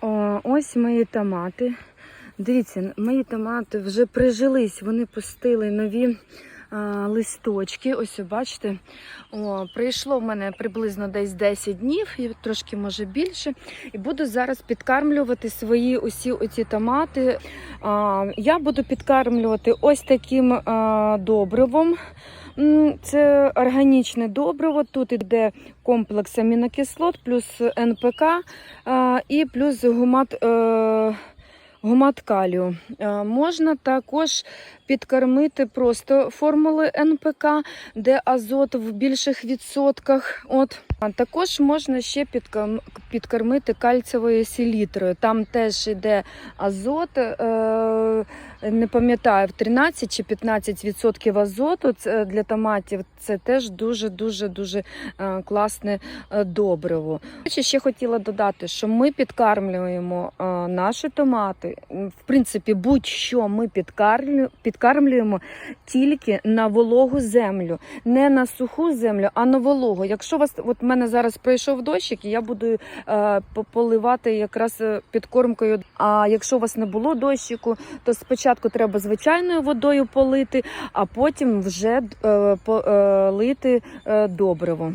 О, Ось мої томати. Дивіться, мої томати вже прижились, вони пустили нові листочки. Ось, бачите, о, прийшло в мене приблизно десь 10 днів, трошки може більше. І буду зараз підкармлювати свої усі оці томати. А, я буду підкармлювати ось таким а, добривом. Це органічне добриво. Тут іде комплекс амінокислот, плюс НПК а, і плюс гумат, е, гумат калію. Е, можна також підкормити просто формули НПК, де азот в більших відсотках. От. А також можна ще підкормити кальцевою селітрою. Там теж йде азот. Е, не пам'ятаю, в 13 чи 15 відсотків азоту Це для томатів. Це теж дуже дуже е, класне е, добриво. Ще хотіла додати, що ми підкармлюємо е, наші томати. В принципі, будь-що ми підкармлюємо тільки на вологу землю, не на суху землю, а на вологу. Якщо вас от мене зараз пройшов дощик, і я буду е, поливати якраз е, підкормкою. А якщо у вас не було дощику, то спочатку треба звичайною водою полити, а потім вже е, полити е, добриво.